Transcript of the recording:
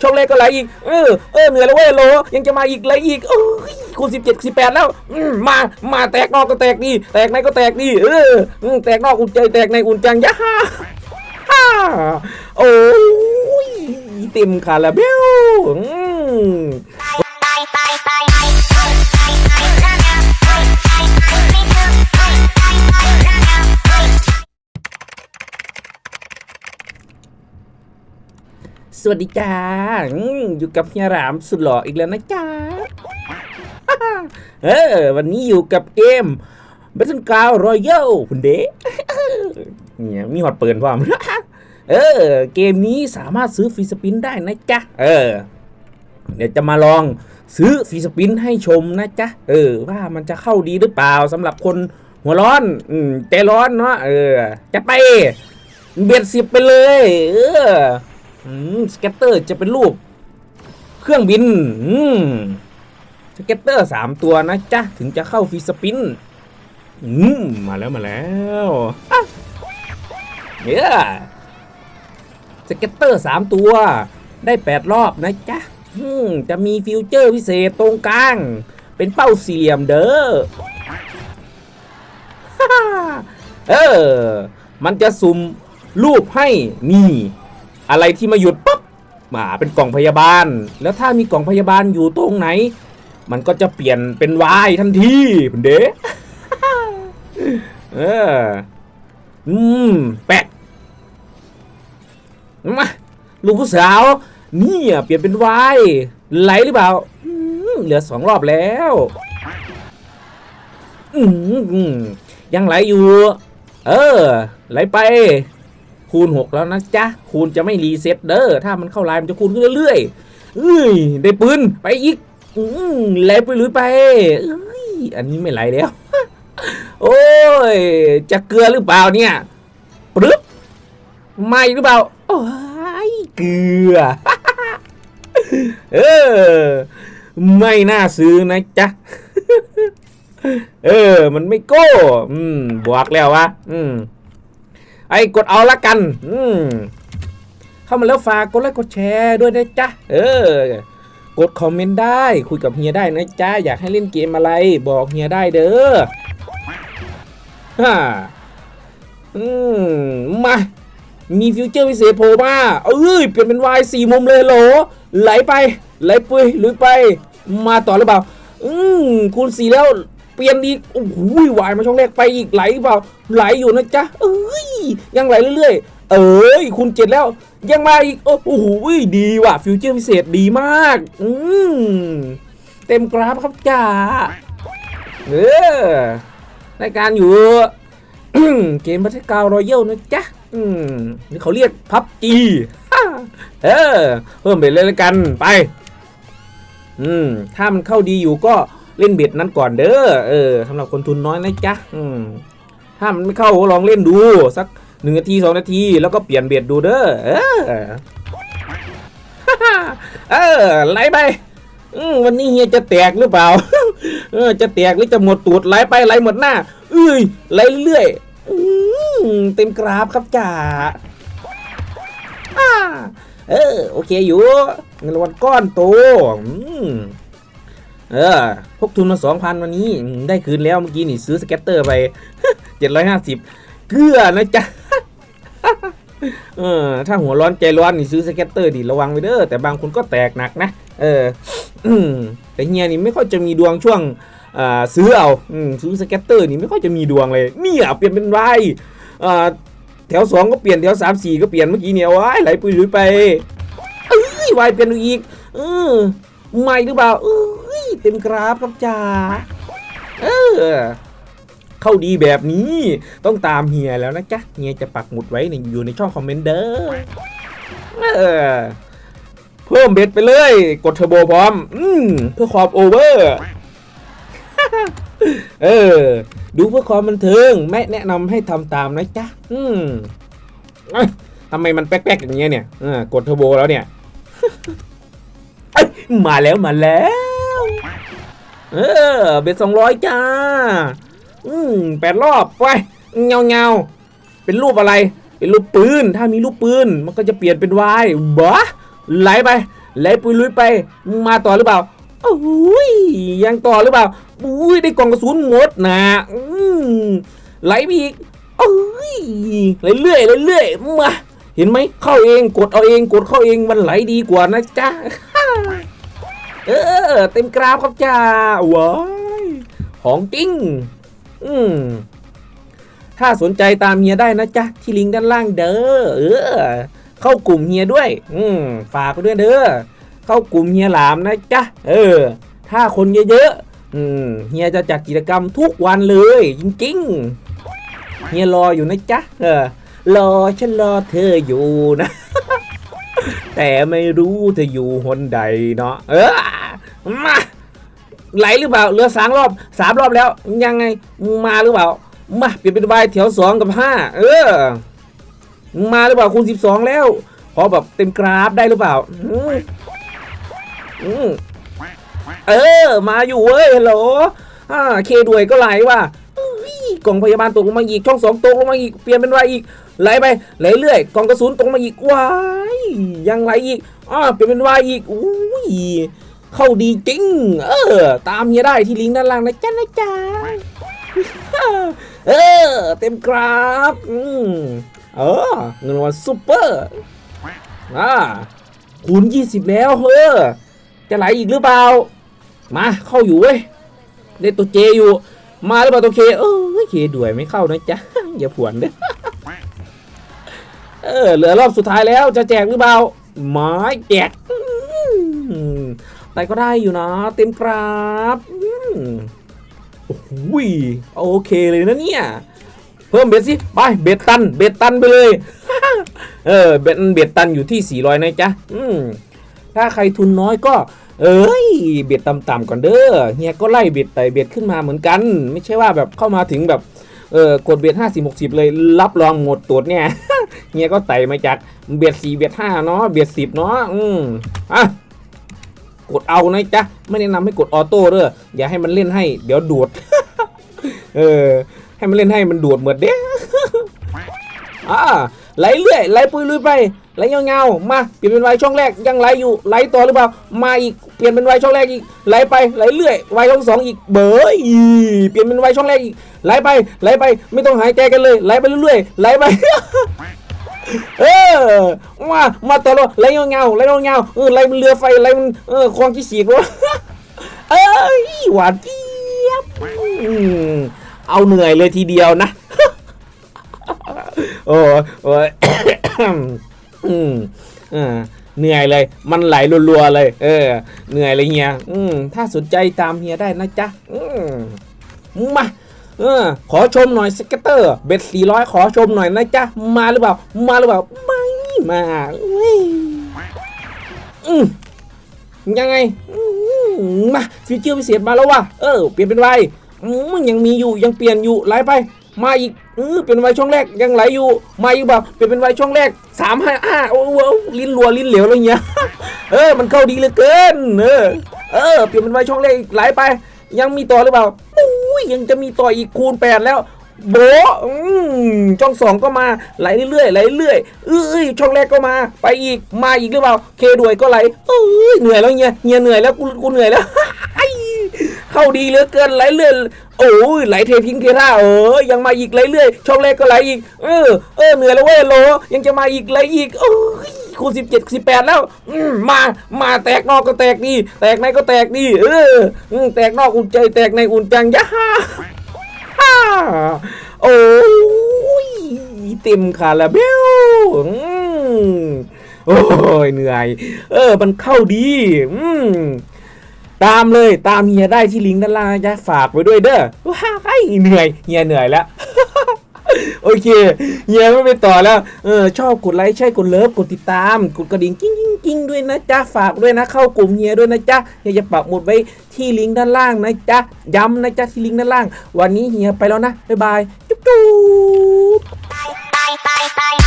ช่องแรกก็ไหลอีก เออ เออเหนื่อยแล้วเว้ยโล ยังจะมาอีกไหลอีกเอ้ยคูณสิบเจ็ดสิบแปดแล้วมา มาแตกนอกก็แตกดี แตกในก็แตกดี เออ แตกนอกอุ่นใจแตกในอุ่นจังยะฮ่าฮ่าโอ้ยเต็มคาราเบล วัสดีจ้าอยู่กับเฮียรามสุดหล่ออีกแล้วนะจ๊ะเออ วันนี้อยู่กับเกม Battle Ground Royal คุณเด้เนี่ยมีหอดเปิดพร้อมเออ เกมนี้สามารถซื้อฟรีสปินได้นะจ๊ะ เออ เดี๋ยวจะมาลองซื้อฟรีสปินให้ชมนะจ๊ะ เออ ว่ามันจะเข้าดีหรือเปล่าสำหรับคนหัวร้อนอืมใจร้อนเนาะเออ จะไป เบียดสิบไปเลย เออ สเก็ตเตอร์จะเป็นรูป เครื่องบินสเก็ตเตอร์สามตัวนะจ๊ะ ถึงจะเข้าฟีสปินมมาแล้วมาแล้วเนี่ยสเก็ตเตอร์สามตัว ได้แปดรอบนะจ๊ะจะมีฟิวเจอร์พิเศษตรงกลาง เป็นเป้าสี่เหลี่ยมเด้อเออ มันจะสุ่มรูปให้นี่ อะไรที่มาหยุดปั๊บมาเป็นกล่องพยาบาล แล้วถ้ามีกล่องพยาบาลอยู่ตรงไหน มันก็จะเปลี่ยนเป็นวายทันทีเด้เอออืมแปะมาลูกผู้สาวเนี่ยเปลี่ยนเป็นวายไหลหรือเปล่าเหลือสองรอบแล้วอืมยังไหลอยู่ เออ ไหลไป คูณ 6 แล้วนะจ๊ะ คูณจะไม่รีเซ็ตเด้อ ถ้ามันเข้าไลน์มันจะคูณขึ้นเรื่อยๆเอ้ยได้ปืนไปอีกอืมไหลไปหรือไปเอ้ยอันนี้ไม่ไหลแล้ว โอ้ย จะเกลือหรือเปล่าเนี่ยปรึ๊บไม่หรือเปล่า โอ้ยเกลือ เออ ไม่น่าซื้อนะจ๊ะ เออ มันไม่โก้ อืมบวกแล้ววะ อืม ไอ้กดเอาละกัน อืมเข้ามาแล้วฝากกดไลค์กดแชร์ด้วยนะจ๊ะ เออกดคอมเมนต์ได้คุยกับเฮียได้นะจ๊ะ อยากให้เล่นเกมอะไร บอกเฮียได้เด้อฮ่าอืมมามีฟิวเจอร์พิเศษโผล่มาเอ้ยเปลี่ยนเป็นวายสี่มุมเลยโหลไหลไป ไหลปุยลุยไป มาต่อหรือเปล่า อืมคูณสี่แล้ว ปลี่ยนอีกโอ้โหวายมาช่องแรกไปอีกไหลเปล่าไหลอยู่นะจ๊ะเอ้ยยังไหลเรื่อยๆ เอ้ยคูณเจ็ดแล้ว ยังมาอีกโอ้โหดีว่ะฟิวเจอร์พิเศษดีมาก อืมเต็มกราฟครับจ้าเออรายการอยู่เกมบัตรกาวรอยัลนะจ๊ะ อืมนี่เขาเรียกพับจีเออเพิ่มเบ็ดเลยละกันไป อืม ถ้ามันเข้าดีอยู่ก็ เล่นเบ็ดนั้นก่อนเด้อเออสำหรับคนทุนน้อยนะจ๊ะอืมถ้ามันไม่เข้าก็ลองเล่นดูสักหนึ่งนาทีสองนาทีแล้วก็เปลี่ยนเบ็ดดูเด้อเออเออไล่ไปวันนี้เฮียจะแตกหรือเปล่าเออจะแตกหรือจะหมดตูดไหลไปไหลหมดหน้าเอ้ยไหลเรื่อยเต็มกราฟครับจ่าอ่าเออโอเคอยู่เงินรางวัลก้อนโตอืม เออพกทุนมาสองพันวันนี้ได้คืนแล้วเมื่อกี้นี่ซื้อสเก็ตเตอร์ไปเจ็ดร้อยห้าสิบเกลือนะจ๊ะเออถ้าหัวร้อนใจร้อนนี่ซื้อสเก็ตเตอร์ดิระวังไว้เด้อแต่บางคนก็แตกหนักนะ เออแต่เฮียนี่ไม่ค่อยจะมีดวงช่วงอ่าซื้อเอาอซื้อสเก็ตเตอร์นี่ไม่ค่อยจะมีดวงเลยเนี่ยเปลี่ยนเป็นวายอ่าแถวสองก็เปลี่ยนแถวสามสี่ก็เปลี่ยนเมื่อกี้เนี่ยว้ายไหลปุยลุยไปเอ้ยวายเปลี่ยนอีกเออใหม่หรือเปล่าเอ้ย เต็มกราฟครับจ้าเออเข้าดีแบบนี้ต้องตามเฮียแล้วนะจ๊ะเฮียจะปักหมุดไว้ในอยู่ในช่องคอมเมนต์เด้อเออเพิ่มเบ็ดไปเลย กดเทอร์โบพร้อม อืมเพื่อความโอเวอร์เออ ดูเพื่อความบันเทิงแม่แนะนำให้ทำตามนะจ๊ะ อืมเอ้ยทำไมมันแป๊กๆอย่างเงี้ยเนี่ยกดเทอร์โบแล้วเนี่ย มาแล้วมาแล้ว เออ เบ็ดสองร้อยจ้า อืมแปดรอบไปเงาเงาเป็นรูปอะไร เป็นรูปปืน ถ้ามีรูปปืน มันก็จะเปลี่ยนเป็นวายบ้าไหลไปไหลปุยลุยไป มาต่อหรือเปล่าโอ้ยยังต่อหรือเปล่าอุ้ยได้กล่องกระสุนหมดนะอืมไหลไปอีกเอ้ยเรื่อยๆเรื่อยๆมาเห็นไหมเข้าเองกดเอาเองกดเข้าเองมันไหลดีกว่านะจ๊ะ เออ เต็มกราฟครับจ้าว้ายของจริง อืมถ้าสนใจตามเฮียได้นะจ๊ะ ที่ลิงก์ด้านล่างเด้อเออ เข้ากลุ่มเฮียด้วย อืมฝากด้วยเด้อเข้ากลุ่มเฮียหลามนะจ๊ะเออ ถ้าคนเยอะๆอืมเฮียจะจัดกิจกรรมทุกวันเลย จริงๆเฮียรออยู่นะจ๊ะเออรอฉันรอเธออยู่นะ แต่ไม่รู้เธอยู่หนใดเนาะเออมาไหลหรือเปล่าเหลือสามรอบสามรอบแล้ว ยังไงมาหรือเปล่า มาเปลี่ยนเป็นใบแถวสองกับห้าเออ มาหรือเปล่าคูณสิบสองแล้วพอแบบเต็มกราฟได้หรือเปล่าอืมเออ มาอยู่เว้ยฮัลโหลอ่าเคด้วยก็ไหลว่ะ กล่องพยาบาลตกลงมาอีกช่องสองตกลงมาอีกเปลี่ยนเป็นว่าอีกไหลไปไหลเรื่อยกล่องกระสุนตกมาอีกว้ายยังไหลอีกอ่าเปลี่ยนเป็นว่าอีกอุ้ยเข้าดีจริง เออ ตามเฮียได้ที่ลิงก์ด้านล่างนะจ๊ะนะจ๊ะเออ เต็มกราฟอืมเออเงินรางวัลซุปเปอร์อ่าคูณ20 แล้วเฮ้อจะไหลอีกหรือเปล่า มาเข้าอยู่เว้ยได้ตัวเจอยู่ มาหรือเปล่าตัวเคเออเคด้วยไม่เข้านะจ๊ะอย่าผวนเด้อเออเหลือรอบสุดท้ายแล้วจะแจกหรือเปล่าไม้แจกแต่ก็ได้อยู่นะ เต็มกราฟอืมโอ้โหยโอเคเลยนะเนี่ย เพิ่มเบ็ดสิ ไป เบ็ดตัน เบ็ดตันไปเลย เออ เบ็ดเบ็ดตันอยู่ที่ 400 นะจ๊ะ อืมถ้าใครทุนน้อยก็ เอ้ยเบ็ดต่ำๆก่อนเด้อเฮียก็ไล่เบ็ดไต่เบ็ดขึ้นมาเหมือนกัน ไม่ใช่ว่าแบบเข้ามาถึงแบบเออกดเบ็ดห้าสิบหกสิบเลยรับรองหมดตัวเนี่ยเฮียก็ไต่มาจากเบียดสี่เบียดห้าเนาะเบียดสิบเนาะอืมอะกดเอานะจ๊ะไม่แนะนำให้กดออโต้เด้ออย่าให้มันเล่นให้ เดี๋ยวดูดเออ ให้มันเล่นให้มันดูดเหมือนเด้อ่าไหลเรื่อยไหลปุยลุยไป ไหลเงาๆมาเปลี่ยนเป็นไวช่องแรกยังไหลอยู่ไหลต่อหรือเปล่ามาอีกเปลี่ยนเป็นไวช่องแรกอีกไหลไปไหลเรื่อยไวช่องสองอีกเบยเปลี่ยนเป็นไวช่องแรกอีกไหลไปไหลไปไม่ต้องหายใจกันเลยไหลไปเรื่อยๆไหลไปเออมามาต่อเลไหลเงาๆไหลเงาๆเออไหลมันเรือไฟไหลมันเออคลองกี่สีกวะเอ้ยหวานเจี๊ยบเอาเหนื่อยเลยทีเดียวนะโอ้โอ้ย อืมอ่าเหนื่อยเลย มันไหลรัวๆเลย เออ เหนื่อยเลยเฮียอืมถ้าสนใจตามเฮียได้นะจ๊ะ อืมมาเออ ขอชมหน่อยสเก็ตเตอร์ เบ็ดสี่ร้อยขอชมหน่อยนะจ๊ะ มาหรือเปล่า มาหรือเปล่า ไม่มาเว้ยอืมยังไงมาฟีเจอร์พิเศษมาแล้วว่ะ เออ เปลี่ยนเป็นไวอืมยังมีอยู่ ยังเปลี่ยนอยู่ไหลไป มาอีกเออเป็นไวช่องแรกยังไหลอยู่ มาอีกแบบเปลี่ยนเป็นไวช่องแรกสามห้าห้าโอ้โหลิ้นรัวลิ้นเหลวอะไรเงี้ยเออมันเข้าดีเหลือเกินเออเออเปลี่ยนเป็นไวช่องแรกอีกไหลไป ยังมีต่อหรือเปล่าอุ้ยยังจะมีต่ออีกคูณแปดแล้วโบอืมช่องสองก็มาไหลเรื่อยๆไหลเรื่อยเอ้ยช่องแรกก็มา ไปอีกมาอีกหรือเปล่า เคด้วยก็ไหลเอ้ยเหนื่อยแล้วเงี้ยเงี้ยเหนื่อยแล้วกูกูเหนื่อยแล้ว เข้าดีเหลือเกินไหลเรื่อยโอ้ยไหลเทพิงเทท่าเออยังมาอีกไหลเรื่อยช่องแรกก็ไหลอีก เออเออเหนื่อยแล้วเว้ยโล ยังจะมาอีกไหลอีกเอ้ยคูณสิบเจ็ดสิบแปดแล้วมมา มาแตกนอกก็แตกดีแตกในก็แตกดีเออแตกนอกอุ่นใจแตกในอุ่นจังยะฮ่าฮ่าโอ้ยเต็มคาราเบลโอ้ยเหนื่อย เออ มันเข้าดี อืม ตามเลยตามเฮียได้ที่ลิงก์ด้านล่างนะจ๊ะฝากไว้ด้วยเด้อว้าไอ้เหนื่อยเฮียเหนื่อยแล้วโอเคเฮียไม่ไปต่อแล้ว เออ ชอบกดไลค์ใช่กดเลิฟกดติดตาม กดกระดิ่งกิ้งกิ้งกิ้งด้วยนะจ๊ะ ฝากด้วยนะ เข้ากลุ่มเฮียด้วยนะจ๊ะเฮียจะปักหมุดไว้ที่ลิงก์ด้านล่างนะจ๊ะ ย้ำนะจ๊ะที่ลิงก์ด้านล่าง วันนี้เฮียไปแล้วนะ บ๊ายบาย จุ๊บจุ๊บ